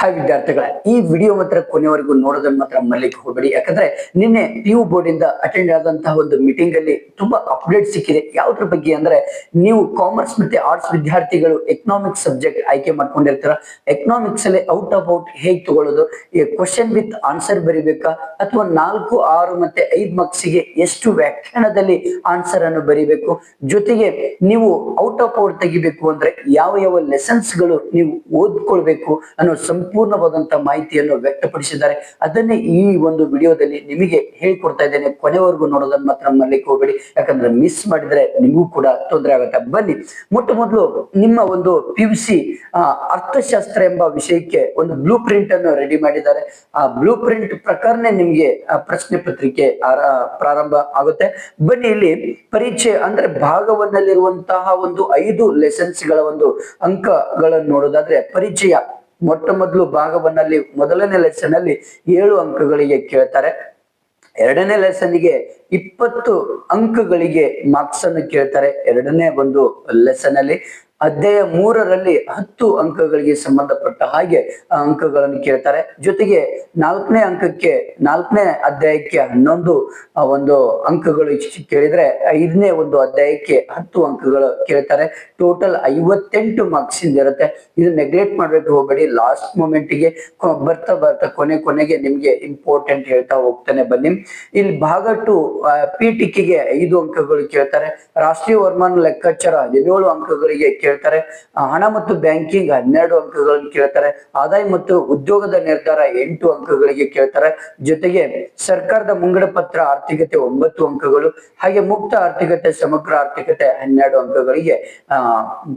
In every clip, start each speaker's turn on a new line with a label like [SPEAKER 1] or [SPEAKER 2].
[SPEAKER 1] Hi ವಿದ್ಯಾರ್ಥಿಗಳ, ಈ video ಮಾತ್ರ ಕೊನೆವರೆಗೂ ನೋಡೋದನ್ನ ಮಾತ್ರ ಮಲ್ಲಿಕ್ ಹೋಗಬೇಡಿ. ಯಾಕಂದ್ರೆ ನಿನ್ನೆ ಪಿ ಯು ಬೋರ್ಡ್ ಇಂದ ಅಟೆಂಡ್ ಆದಂತಹ ಒಂದು ಮೀಟಿಂಗ್ ಅಲ್ಲಿ ತುಂಬಾ ಅಪ್ಡೇಟ್ ಸಿಕ್ಕಿದೆ. ಯಾವ್ದ್ರ ಬಗ್ಗೆ ಅಂದ್ರೆ, ನೀವು ಕಾಮರ್ಸ್ ಮತ್ತೆ ಆರ್ಟ್ಸ್ ವಿದ್ಯಾರ್ಥಿಗಳು ಎಕನಾಮಿಕ್ಸ್ ಸಬ್ಜೆಕ್ಟ್ ಆಯ್ಕೆ ಮಾಡ್ಕೊಂಡಿರ್ತಾರ ಎಕನಾಮಿಕ್ಸ್ ಅಲ್ಲಿ ಔಟ್ ಆಫ್ ಔಟ್ ಹೇಗ್ ತಗೊಳ್ಳೋದು ಕ್ವಶನ್ ವಿತ್ ಆನ್ಸರ್ ಬರಿಬೇಕಾ, ಅಥವಾ ನಾಲ್ಕು, ಆರು ಮತ್ತೆ ಐದು marks ಗೆ ಎಷ್ಟು ವ್ಯಾಖ್ಯಾನದಲ್ಲಿ ಆನ್ಸರ್ ಅನ್ನು ಬರಿಬೇಕು, ಜೊತೆಗೆ ನೀವು ಔಟ್ ಆಫ್ ಔಟ್ ತೆಗಿಬೇಕು ಅಂದ್ರೆ ಯಾವ ಯಾವ ಲೆಸನ್ಸ್ಗಳು ನೀವು ಓದ್ಕೊಳ್ಬೇಕು ಅನ್ನೋ ಸಂಪೂರ್ಣವಾದಂತ ಮಾಹಿತಿಯನ್ನು ವ್ಯಕ್ತಪಡಿಸಿದ್ದಾರೆ. ಅದನ್ನೇ ಈ ಒಂದು ವಿಡಿಯೋದಲ್ಲಿ ನಿಮಗೆ ಹೇಳ್ಕೊಡ್ತಾ ಇದ್ದೇನೆ. ಕೊನೆವರೆಗೂ ನೋಡೋದನ್ನ ಮಾತ್ರ ಮರ್ಲಿಕ್ಕೆ ಹೋಗ್ಬೇಡಿ. ಯಾಕಂದ್ರೆ ಮಿಸ್ ಮಾಡಿದ್ರೆ ನಿಮಗೂ ಕೂಡ ತೊಂದರೆ ಆಗುತ್ತೆ. ಬನ್ನಿ, ಮೊಟ್ಟ ಮೊದಲು ನಿಮ್ಮ ಒಂದು ಪಿ ಯು ಸಿ ಅರ್ಥಶಾಸ್ತ್ರ ಎಂಬ ವಿಷಯಕ್ಕೆ ಒಂದು ಬ್ಲೂ ಪ್ರಿಂಟ್ ಅನ್ನು ರೆಡಿ ಮಾಡಿದ್ದಾರೆ. ಆ ಬ್ಲೂ ಪ್ರಿಂಟ್ ಪ್ರಕಾರನೇ ನಿಮ್ಗೆ ಪ್ರಶ್ನೆ ಪತ್ರಿಕೆ ಪ್ರಾರಂಭ ಆಗುತ್ತೆ. ಬನ್ನಿ, ಇಲ್ಲಿ ಪರೀಕ್ಷೆ ಅಂದ್ರೆ ಭಾಗವನ್ನಲ್ಲಿರುವಂತಹ ಒಂದು ಐದು ಲೆಸನ್ಸ್ಗಳ ಒಂದು ಅಂಕಗಳನ್ನು ನೋಡೋದಾದ್ರೆ ಪರಿಚಯ ಮೊಟ್ಟ ಮೊದಲು ಭಾಗವನ್ನಲ್ಲಿ ಮೊದಲನೇ ಲೆಸನ್ ಅಲ್ಲಿ ಏಳು ಅಂಕಗಳಿಗೆ ಕೇಳ್ತಾರೆ. ಎರಡನೇ ಲೆಸನ್ಗೆ ಇಪ್ಪತ್ತು ಅಂಕಗಳಿಗೆ ಮಾರ್ಕ್ಸ್ ಅನ್ನು ಕೇಳ್ತಾರೆ. ಎರಡನೇ ಒಂದು ಲೆಸನ್ ಅಲ್ಲಿ ಅಧ್ಯಾಯ ಮೂರರಲ್ಲಿ ಹತ್ತು ಅಂಕಗಳಿಗೆ ಸಂಬಂಧಪಟ್ಟ ಹಾಗೆ ಅಂಕಗಳನ್ನು ಕೇಳ್ತಾರೆ. ಜೊತೆಗೆ ನಾಲ್ಕನೇ ಅಂಕಕ್ಕೆ, ನಾಲ್ಕನೇ ಅಧ್ಯಾಯಕ್ಕೆ ಹನ್ನೊಂದು ಒಂದು ಅಂಕಗಳು ಕೇಳಿದ್ರೆ ಐದನೇ ಒಂದು ಅಧ್ಯಾಯಕ್ಕೆ ಹತ್ತು ಅಂಕಗಳು ಕೇಳ್ತಾರೆ. ಟೋಟಲ್ ಐವತ್ತೆಂಟು ಮಾರ್ಕ್ಸ್ ಇರುತ್ತೆ. ಇದು ನೆಗ್ಲೆಕ್ಟ್ ಮಾಡ್ಬೇಕು, ಹೋಗಬೇಡಿ. ಲಾಸ್ಟ್ ಮೂಮೆಂಟ್ಗೆ ಬರ್ತಾ ಬರ್ತಾ ಕೊನೆ ಕೊನೆಗೆ ನಿಮ್ಗೆ ಇಂಪಾರ್ಟೆಂಟ್ ಹೇಳ್ತಾ ಹೋಗ್ತಾನೆ ಬನ್ನಿ. ಇಲ್ಲಿ ಭಾಗ ಟು ಪೀಠಿಕೆಗೆ ಐದು ಅಂಕಗಳು ಕೇಳ್ತಾರೆ. ರಾಷ್ಟ್ರೀಯ ವರ್ಮಾನ ಲೆಕ್ಕಾಚಾರ ಹದಿನೇಳು ಅಂಕಗಳಿಗೆ ಕೇಳ್ತಾರೆ ಹಣ ಮತ್ತು ಬ್ಯಾಂಕಿಂಗ್ ಹನ್ನೆರಡು ಅಂಕಗಳನ್ನು ಕೇಳ್ತಾರೆ ಆದಾಯ ಮತ್ತು ಉದ್ಯೋಗದ ನಿರ್ಧಾರ ಎಂಟು ಅಂಕಗಳಿಗೆ ಕೇಳ್ತಾರೆ. ಜೊತೆಗೆ ಸರ್ಕಾರದ ಮುಂಗಡ ಪತ್ರ ಆರ್ಥಿಕತೆ ಒಂಬತ್ತು ಅಂಕಗಳು ಹಾಗೆ ಮುಕ್ತ ಆರ್ಥಿಕತೆ ಸಮಗ್ರ ಆರ್ಥಿಕತೆ ಹನ್ನೆರಡು ಅಂಕಗಳಿಗೆ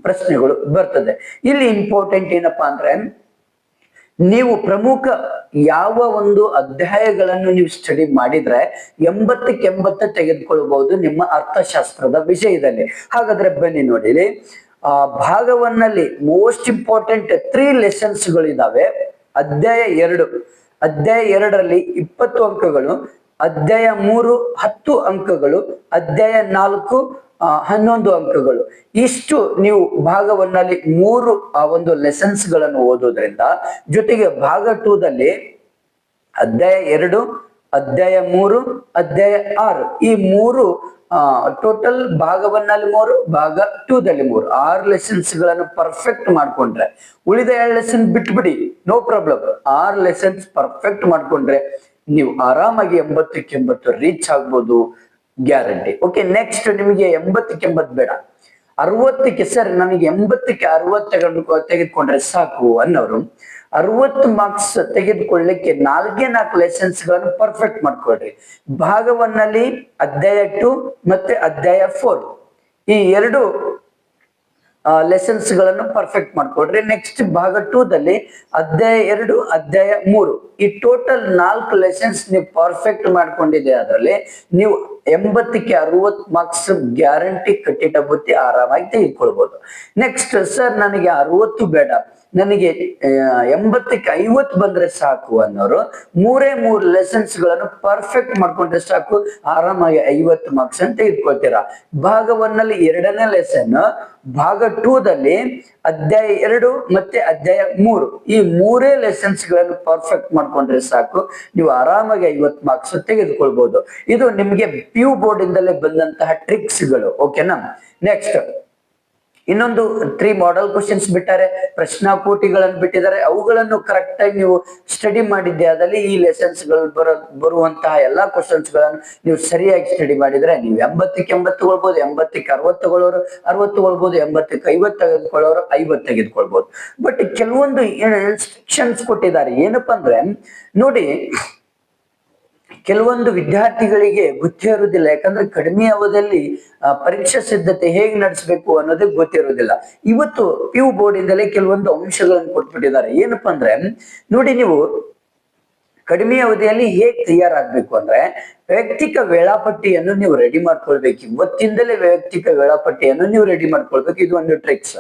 [SPEAKER 1] ಪ್ರಶ್ನೆಗಳು ಬರ್ತದೆ. ಇಲ್ಲಿ ಇಂಪಾರ್ಟೆಂಟ್ ಏನಪ್ಪಾ ಅಂದ್ರೆ ನೀವು ಪ್ರಮುಖ ಯಾವ ಒಂದು ಅಧ್ಯಾಯಗಳನ್ನು ನೀವು ಸ್ಟಡಿ ಮಾಡಿದ್ರೆ ಎಂಬತ್ತಕ್ಕೆ ಎಂಬತ್ತ ತೆಗೆದುಕೊಳ್ಬಹುದು ನಿಮ್ಮ ಅರ್ಥಶಾಸ್ತ್ರದ ವಿಷಯದಲ್ಲಿ. ಹಾಗಾದ್ರೆ ಬನ್ನಿ ನೋಡಿ ಇಲ್ಲಿ, ಆ ಭಾಗವನ್ನಲ್ಲಿ ಮೋಸ್ಟ್ ಇಂಪಾರ್ಟೆಂಟ್ ತ್ರೀ ಲೆಸನ್ಸ್ ಗಳಿದಾವೆ ಅಧ್ಯಾಯ ಎರಡು. ಅಧ್ಯಾಯ ಎರಡರಲ್ಲಿ ಇಪ್ಪತ್ತು ಅಂಕಗಳು, ಅಧ್ಯಾಯ ಮೂರು ಹತ್ತು ಅಂಕಗಳು, ಅಧ್ಯಾಯ ನಾಲ್ಕು ಹನ್ನೊಂದು ಅಂಕಗಳು. ಇಷ್ಟು ನೀವು ಭಾಗವನ್ನಲ್ಲಿ ಮೂರು, ಆ, ಒಂದು ಲೆಸನ್ಸ್ಗಳನ್ನು ಓದೋದ್ರಿಂದ ಜೊತೆಗೆ ಭಾಗ ಟೂದಲ್ಲಿ ಅಧ್ಯಾಯ ಎರಡು, ಅಧ್ಯಾಯ ಮೂರು, ಅಧ್ಯಾಯ ಆರು ಈ ಮೂರು ಟೋಟಲ್ ಭಾಗವನ್ನಲ್ಲಿ ಮೂರು, ಭಾಗ ಟೂ ದಲ್ಲಿ ಮೂರು. ಆರು ಲೆಸನ್ಸ್ಗಳನ್ನು ಪರ್ಫೆಕ್ಟ್ ಮಾಡ್ಕೊಂಡ್ರೆ. ಉಳಿದ ಎರಡು ಲೆಸನ್ ಬಿಟ್ಬಿಡಿ ನೋ ಪ್ರಾಬ್ಲಮ್ ಆರು ಲೆಸನ್ಸ್ ಪರ್ಫೆಕ್ಟ್ ಮಾಡ್ಕೊಂಡ್ರೆ ನೀವು ಆರಾಮಾಗಿ ಎಂಬತ್ತಕ್ಕೆ ಎಂಬತ್ತು ರೀಚ್ ಆಗ್ಬೋದು ಗ್ಯಾರಂಟಿ ಓಕೆ ನೆಕ್ಸ್ಟ್ ನಿಮಗೆ ಎಂಬತ್ತಕ್ಕೆ ಎಂಬತ್ತು ಬೇಡ. ಅರವತ್ತಕ್ಕೆ ಸರ್ ನನಗೆ ಎಂಬತ್ತಕ್ಕೆ ಅರವತ್ತು ತಗೊಂಡು ತೆಗೆದುಕೊಂಡ್ರೆ ಸಾಕು ಅನ್ನೋರು. ಅರವತ್ತು ಮಾರ್ಕ್ಸ್ ತೆಗೆದುಕೊಳ್ಳಿಕ್ಕೆ ನಾಲ್ಕೇ ನಾಲ್ಕು ಲೆಸನ್ಸ್ಗಳನ್ನು ಪರ್ಫೆಕ್ಟ್ ಮಾಡ್ಕೊಳ್ರಿ. ಭಾಗವನ್ನಲ್ಲಿ ಅಧ್ಯಾಯ ಟು ಮತ್ತೆ ಅಧ್ಯಾಯ ಫೋರ್ ಈ ಎರಡು ಲೆಸನ್ಸ್ಗಳನ್ನು ಪರ್ಫೆಕ್ಟ್ ಮಾಡ್ಕೊಡ್ರಿ ನೆಕ್ಸ್ಟ್ ಭಾಗ ಟೂದಲ್ಲಿ ಅಧ್ಯಾಯ ಎರಡು, ಅಧ್ಯಾಯ ಮೂರು. ಈ ಟೋಟಲ್ ನಾಲ್ಕು ಲೆಸನ್ಸ್ ನೀವು ಪರ್ಫೆಕ್ಟ್ ಮಾಡ್ಕೊಂಡಿದೆ ಅದರಲ್ಲಿ, ನೀವು ಎಂಬತ್ತಕ್ಕೆ ಅರವತ್ ಮಾರ್ಕ್ಸ್ ಗ್ಯಾರಂಟಿ ಕಟ್ಟಿಟ ಬುತ್ತಿ ಆರಾಮಾಗಿ ತೆಗೆದುಕೊಳ್ಬಹುದು ನೆಕ್ಸ್ಟ್ ಸರ್ ನನಗೆ ಅರವತ್ತು ಬೇಡ. ನನಗೆ ಎಂಬತ್ತಕ್ಕೆ ಐವತ್ತು ಬಂದ್ರೆ ಸಾಕು ಅನ್ನೋರು ಮೂರೇ ಮೂರು ಲೆಸನ್ಸ್ಗಳನ್ನು ಪರ್ಫೆಕ್ಟ್ ಮಾಡ್ಕೊಂಡ್ರೆ ಸಾಕು, ಆರಾಮಾಗಿ ಐವತ್ತು ಮಾರ್ಕ್ಸ್ ಅಂತ ತೆಗೆದುಕೊಳ್ತೀರಾ. ಭಾಗವನ್ನಲ್ಲಿ ಎರಡನೇ ಲೆಸನ್ ಭಾಗ ಟೂ ದಲ್ಲಿ ಅಧ್ಯಾಯ ಎರಡು ಮತ್ತೆ ಅಧ್ಯಾಯ ಮೂರು. ಈ ಮೂರೇ ಲೆಸನ್ಸ್ಗಳನ್ನು ಪರ್ಫೆಕ್ಟ್ ಮಾಡ್ಕೊಂಡ್ರೆ ಸಾಕು, ನೀವು ಆರಾಮಾಗಿ ಐವತ್ತು ಮಾರ್ಕ್ಸ್ ತೆಗೆದುಕೊಳ್ಬಹುದು ಇದು ನಿಮ್ಗೆ ಪಿ ಯು ಬೋರ್ಡ್ ಇಂದಲೇ ಬಂದಂತಹ ಟ್ರಿಕ್ಸ್ಗಳು ಓಕೆನಾ ನೆಕ್ಸ್ಟ್ ಇನ್ನೊಂದು ತ್ರೀ ಮಾಡೆಲ್ ಕ್ವಶನ್ಸ್ ಬಿಟ್ಟಾರೆ, ಪ್ರಶ್ನಾಕೋಟಿಗಳನ್ನು ಬಿಟ್ಟಿದ್ದಾರೆ. ಅವುಗಳನ್ನು ಕರೆಕ್ಟ್ ಆಗಿ ನೀವು ಸ್ಟಡಿ ಮಾಡಿದ್ದೆ ಆದಲ್ಲಿ ಈ ಲೆಸನ್ಸ್ಗಳು ಬರೋ, ಬರುವಂತಹ ಎಲ್ಲಾ ಕ್ವಶನ್ಸ್ಗಳನ್ನು ನೀವು ಸರಿಯಾಗಿ ಸ್ಟಡಿ ಮಾಡಿದ್ರೆ ನೀವು ಎಂಬತ್ತಕ್ಕೆ ಎಂಬತ್ತು ತಗೊಳ್ಬಹುದು ಎಂಬತ್ತಕ್ಕೆ ಅರವತ್ತು ತಗೊಳ್ಳೋರು, ಅರವತ್ತು ತಗೊಳ್ಬಹುದು ಎಂಬತ್ತಕ್ಕೆ ಐವತ್ತು ತೆಗೆದುಕೊಳ್ಳೋರು, ಐವತ್ತು ತೆಗೆದುಕೊಳ್ಬಹುದು ಬಟ್ ಕೆಲವೊಂದು ಇನ್ಸ್ಟ್ರಕ್ಷನ್ಸ್ ಕೊಟ್ಟಿದ್ದಾರೆ. ಏನಪ್ಪಾ ಅಂದ್ರೆ, ನೋಡಿ ಕೆಲವೊಂದು ವಿದ್ಯಾರ್ಥಿಗಳಿಗೆ ಇರುವುದಿಲ್ಲ. ಯಾಕಂದ್ರೆ ಕಡಿಮೆ ಅವಧಿಯಲ್ಲಿ ಪರೀಕ್ಷಾ ಸಿದ್ಧತೆ ಹೇಗೆ ನಡೆಸಬೇಕು ಅನ್ನೋದೇ ಗೊತ್ತಿರೋದಿಲ್ಲ ಇವತ್ತು ಪಿ ಯು ಬೋರ್ಡ್ ಇಂದಲೇ ಕೆಲವೊಂದು ಅಂಶಗಳನ್ನು ಕೊಟ್ಬಿಟ್ಟಿದ್ದಾರೆ. ಏನಪ್ಪಾ ಅಂದ್ರೆ ನೋಡಿ ನೀವು ಕಡಿಮೆ ಅವಧಿಯಲ್ಲಿ ಹೇಗೆ ತಯಾರಾಗಬೇಕು ಅಂದ್ರೆ ವೈಯಕ್ತಿಕ ವೇಳಾಪಟ್ಟಿಯನ್ನು ನೀವು ರೆಡಿ ಮಾಡ್ಕೊಳ್ಬೇಕು. ಇವತ್ತಿಂದಲೇ ವೈಯಕ್ತಿಕ ವೇಳಾಪಟ್ಟಿಯನ್ನು ನೀವು ರೆಡಿ ಮಾಡ್ಕೊಳ್ಬೇಕು. ಇದು ಒಂದು ಟ್ರಿಕ್ಸ್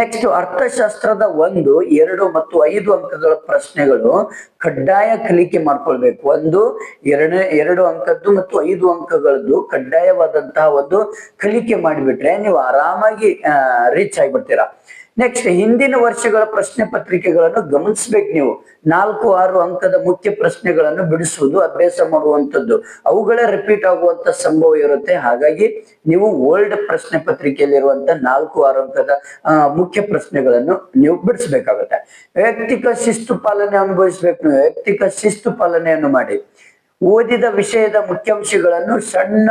[SPEAKER 1] ನೆಕ್ಸ್ಟ್ ಅರ್ಥಶಾಸ್ತ್ರದ ಒಂದು, ಎರಡು ಮತ್ತು ಐದು ಅಂಕಗಳ ಪ್ರಶ್ನೆಗಳು ಕಡ್ಡಾಯ ಕಲಿಕೆ ಮಾಡ್ಕೊಳ್ಬೇಕು. ಒಂದು, ಎರಡನೇ, ಎರಡು ಅಂಕದ್ದು ಮತ್ತು ಐದು ಅಂಕಗಳದ್ದು ಕಡ್ಡಾಯವಾದಂತಹ ಒಂದು ಕಲಿಕೆ ಮಾಡಿಬಿಟ್ರೆ ನೀವು ಆರಾಮಾಗಿ ರೀಚ್ ಆಗಿಬಿಡ್ತೀರಾ. ನೆಕ್ಸ್ಟ್ ಹಿಂದಿನ ವರ್ಷಗಳ ಪ್ರಶ್ನೆ ಪತ್ರಿಕೆಗಳನ್ನು ಗಮನಿಸ್ಬೇಕು ನೀವು. ನಾಲ್ಕು, ಆರು ಅಂಕದ ಮುಖ್ಯ ಪ್ರಶ್ನೆಗಳನ್ನು ಬಿಡಿಸುವುದು ಅಭ್ಯಾಸ ಮಾಡುವಂತದ್ದು ಅವುಗಳ ರಿಪೀಟ್ ಆಗುವಂತ ಸಂಭವ ಇರುತ್ತೆ. ಹಾಗಾಗಿ ನೀವು ಓಲ್ಡ್ ಪ್ರಶ್ನೆ ಪತ್ರಿಕೆಯಲ್ಲಿರುವಂತ ನಾಲ್ಕು, ಆರು ಅಂಕದ ಮುಖ್ಯ ಪ್ರಶ್ನೆಗಳನ್ನು ನೀವು ಬಿಡಿಸ್ಬೇಕಾಗುತ್ತೆ. ವೈಯಕ್ತಿಕ ಶಿಸ್ತು ಪಾಲನೆ ಅನುಭವಿಸ್ಬೇಕು. ನೀವು ವೈಯಕ್ತಿಕ ಶಿಸ್ತು ಪಾಲನೆಯನ್ನು ಮಾಡಿ. ಓದಿದ ವಿಷಯದ ಮುಖ್ಯಾಂಶಗಳನ್ನು ಸಣ್ಣ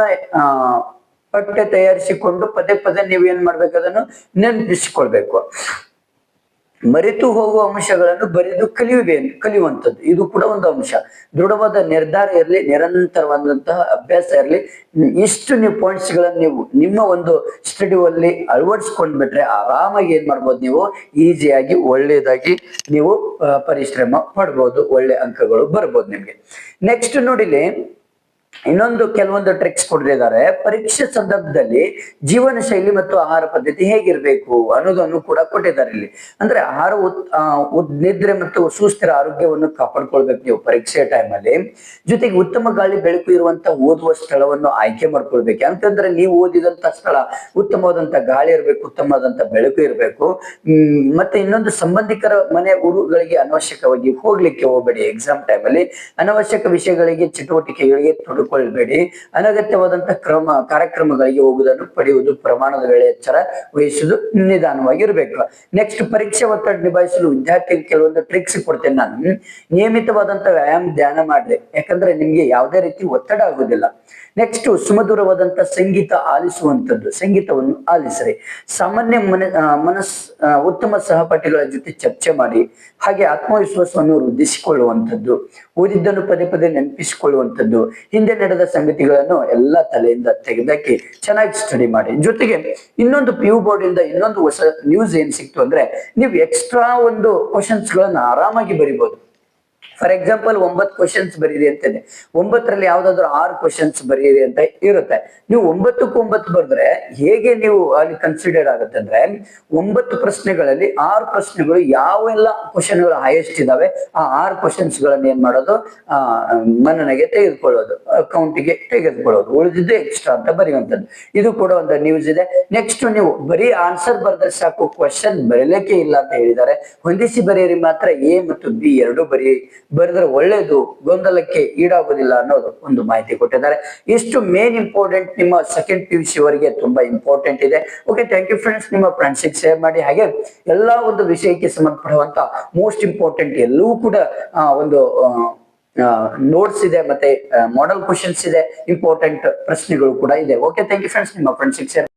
[SPEAKER 1] ಪಠ್ಯ ತಯಾರಿಸಿಕೊಂಡು ಪದೇ ಪದೇ ನೀವೇನ್ ಮಾಡ್ಬೇಕು? ಅದನ್ನು ನೆನಪಿಸಿಕೊಳ್ಬೇಕು ಮರೆತು ಹೋಗುವ ಅಂಶಗಳನ್ನು ಬರೆದು ಕಲಿಯುವೆ ಕಲಿಯುವಂಥದ್ದು. ಇದು ಕೂಡ ಒಂದು ಅಂಶ. ದೃಢವಾದ ನಿರ್ಧಾರ ಇರಲಿ, ನಿರಂತರವಾದಂತಹ ಅಭ್ಯಾಸ ಇರಲಿ. ಇಷ್ಟು ನೀವು ಪಾಯಿಂಟ್ಸ್ ಗಳನ್ನ ನೀವು ನಿಮ್ಮ ಒಂದು ಸ್ಟಡಿಯಲ್ಲಿ ಅಳವಡಿಸ್ಕೊಂಡ್ಬಿಟ್ರೆ ಆರಾಮಾಗಿ ಏನ್ ಮಾಡ್ಬೋದು ನೀವು? ಈಸಿಯಾಗಿ ಒಳ್ಳೆಯದಾಗಿ ನೀವು ಪರಿಶ್ರಮ ಪಡ್ಬೋದು ಒಳ್ಳೆ ಅಂಕಗಳು ಬರ್ಬೋದು ನಿಮಗೆ. ನೆಕ್ಸ್ಟ್ ನೋಡಿಲಿ ಇನ್ನೊಂದು ಕೆಲವೊಂದು ಟ್ರಿಕ್ಸ್ ಕೊಟ್ಟಿದ್ದಾರೆ ಪರೀಕ್ಷೆ ಸಂದರ್ಭದಲ್ಲಿ ಜೀವನ ಶೈಲಿ ಮತ್ತು ಆಹಾರ ಪದ್ಧತಿ ಹೇಗಿರ್ಬೇಕು ಅನ್ನೋದನ್ನು ಕೂಡ ಕೊಟ್ಟಿದ್ದಾರೆ ಇಲ್ಲಿ. ಅಂದ್ರೆ ಆಹಾರ ನಿದ್ರೆ ಮತ್ತು ಸುಸ್ಥಿರ ಆರೋಗ್ಯವನ್ನು ಕಾಪಾಡ್ಕೊಳ್ಬೇಕು ನೀವು ಪರೀಕ್ಷೆ ಟೈಮಲ್ಲಿ ಜೊತೆಗೆ ಉತ್ತಮ ಗಾಳಿ ಬೆಳಕು ಇರುವಂತ ಓದುವ ಸ್ಥಳವನ್ನು ಆಯ್ಕೆ ಮಾಡ್ಕೊಳ್ಬೇಕು. ಅಂತಂದ್ರೆ ನೀವು ಓದಿದಂತ ಸ್ಥಳ, ಉತ್ತಮವಾದಂತ ಗಾಳಿ ಇರಬೇಕು, ಉತ್ತಮವಾದಂತ ಬೆಳಕು ಇರಬೇಕು. ಮತ್ತೆ ಇನ್ನೊಂದು ಸಂಬಂಧಿಕರ ಮನೆ ಊರುಗಳಿಗೆ ಅನವಶ್ಯಕವಾಗಿ ಹೋಗ್ಲಿಕ್ಕೆ ಹೋಗಬೇಡಿ. ಎಕ್ಸಾಮ್ ಟೈಮಲ್ಲಿ ಅನವಶ್ಯಕ ವಿಷಯಗಳಿಗೆ, ಚಟುವಟಿಕೆಗಳಿಗೆ ತೊಡಕೊಳ್ಬೇಡಿ ಅನಗತ್ಯವಾದಂತಹ ಕ್ರಮ, ಕಾರ್ಯಕ್ರಮಗಳಿಗೆ ಹೋಗುವುದನ್ನು ಪಡೆಯುವುದು ಪ್ರಮಾಣದ ವೇಳೆ ಎಚ್ಚರ ವಹಿಸುವುದು ನಿಧಾನವಾಗಿರಬೇಕು ನೆಕ್ಸ್ಟ್ ಪರೀಕ್ಷೆ ಒತ್ತಡ ನಿಭಾಯಿಸಲು ವಿದ್ಯಾರ್ಥಿಗೆ ಕೆಲವೊಂದು ಟ್ರಿಕ್ಸ್ ಕೊಡ್ತೇನೆ ನಾನು. ನಿಯಮಿತವಾದಂತ ವ್ಯಾಯಾಮ ಧ್ಯಾನ ಮಾಡ್ರಿ. ಯಾಕಂದ್ರೆ ನಿಮ್ಗೆ ಯಾವುದೇ ರೀತಿ ಒತ್ತಡ ಆಗುದಿಲ್ಲ ನೆಕ್ಸ್ಟ್ ಸುಮಧುರವಾದಂತ ಸಂಗೀತ ಆಲಿಸುವಂತದ್ದು, ಸಂಗೀತವನ್ನು ಆಲಿಸ್ರಿ. ಸಾಮಾನ್ಯ ಮನ ಮನಸ್ ಉತ್ತಮ ಸಹಪಾಠಿಗಳ ಜೊತೆ ಚರ್ಚೆ ಮಾಡಿ, ಹಾಗೆ ಆತ್ಮವಿಶ್ವಾಸವನ್ನು ವೃದ್ಧಿಸಿಕೊಳ್ಳುವಂಥದ್ದು ಓದಿದ್ದನ್ನು ಪದೇ ಪದೇ ನೆನಪಿಸಿಕೊಳ್ಳುವಂಥದ್ದು ಹಿಂದೆ ನಡೆದ ಸಂಗತಿಗಳನ್ನು ಎಲ್ಲ ತಲೆಯಿಂದ ತೆಗೆದಾಕಿ ಚೆನ್ನಾಗಿ ಸ್ಟಡಿ ಮಾಡಿ. ಜೊತೆಗೆ ಇನ್ನೊಂದು ಪಿ ಯು ಬೋರ್ಡ್ ಇಂದ ಇನ್ನೊಂದು ಹೊಸ ನ್ಯೂಸ್ ಏನ್ ಸಿಕ್ತು ಅಂದ್ರೆ, ನೀವು ಎಕ್ಸ್ಟ್ರಾ ಒಂದು ಕ್ವಶನ್ಸ್ ಗಳನ್ನ ಆರಾಮಾಗಿ ಬರಿಬಹುದು ಫಾರ್ ಎಕ್ಸಾಂಪಲ್ ಒಂಬತ್ತು ಕ್ವಶನ್ಸ್ ಬರೀರಿ ಅಂತೇನೆ ಒಂಬತ್ತರಲ್ಲಿ ಯಾವ್ದಾದ್ರು ಆರು ಕ್ವಶನ್ಸ್ ಬರೀರಿ ಅಂತ ಇರುತ್ತೆ. ನೀವು ಒಂಬತ್ತಕ್ಕೂ ಒಂಬತ್ತು ಬರೆದ್ರೆ ಹೇಗೆ ನೀವು ಅಲ್ಲಿ ಕನ್ಸಿಡರ್ ಆಗುತ್ತೆ ಅಂದ್ರೆ, ಒಂಬತ್ತು ಪ್ರಶ್ನೆಗಳಲ್ಲಿ ಆರು ಪ್ರಶ್ನೆಗಳು ಯಾವೆಲ್ಲ ಕ್ವಶನ್ಗಳು ಹೈಯೆಸ್ಟ್ ಇದಾವೆ, ಆ ಆರು ಕ್ವಶನ್ಸ್ ಗಳನ್ನ ಏನ್ ಮಾಡೋದು, ಆ ಮನನೆಗೆ ತೆಗೆದುಕೊಳ್ಳೋದು ಅಕೌಂಟಿಗೆ ತೆಗೆದುಕೊಳ್ಳೋದು. ಉಳಿದಿದ್ದು ಎಕ್ಸ್ಟ್ರಾ ಅಂತ ಬರೆಯುವಂಥದ್ದು. ಇದು ಕೂಡ ಒಂದು ನ್ಯೂಸ್ ಇದೆ. ನೆಕ್ಸ್ಟ್ ನೀವು ಬರೀ ಆನ್ಸರ್ ಬರೆದ್ರೆ ಸಾಕು ಕ್ವಶನ್ ಬರೀಲಿಕ್ಕೆ ಇಲ್ಲ ಅಂತ ಹೇಳಿದ್ದಾರೆ. ಹೊಂದಿಸಿ ಬರೆಯಿರಿ ಮಾತ್ರ ಎ ಮತ್ತು ಬಿ ಎರಡು ಬರೀ ಬರೆದ್ರೆ ಒಳ್ಳೇದು ಗೊಂದಲಕ್ಕೆ ಈಡಾಗೋದಿಲ್ಲ ಅನ್ನೋದು ಒಂದು ಮಾಹಿತಿ ಕೊಟ್ಟಿದ್ದಾರೆ. ಇಷ್ಟು ಮೇನ್ ಇಂಪಾರ್ಟೆಂಟ್ ನಿಮ್ಮ ಸೆಕೆಂಡ್ ಪಿ ಯು ಸಿ ವರೆಗೆ ತುಂಬಾ ಇಂಪಾರ್ಟೆಂಟ್ ಇದೆ. ಓಕೆ ಥ್ಯಾಂಕ್ ಯು ಫ್ರೆಂಡ್ಸ್ ನಿಮ್ಮ ಫ್ರೆಂಡ್ಸಿಗೆ ಶೇರ್ ಮಾಡಿ. ಹಾಗೆ ಎಲ್ಲಾ ಒಂದು ವಿಷಯಕ್ಕೆ ಸಂಬಂಧಪಡುವಂತ ಮೋಸ್ಟ್ ಇಂಪಾರ್ಟೆಂಟ್ ಎಲ್ಲವೂ ಕೂಡ ಒಂದು ನೋಟ್ಸ್ ಇದೆ ಮತ್ತೆ ಮಾಡೆಲ್ ಕ್ವಶನ್ಸ್ ಇದೆ. ಇಂಪಾರ್ಟೆಂಟ್ ಪ್ರಶ್ನೆಗಳು ಕೂಡ ಇದೆ. ಓಕೆ ಥ್ಯಾಂಕ್ ಯು ಫ್ರೆಂಡ್ಸ್ ನಿಮ್ಮ ಫ್ರೆಂಡ್ಸಿಗೆ ಶೇರ್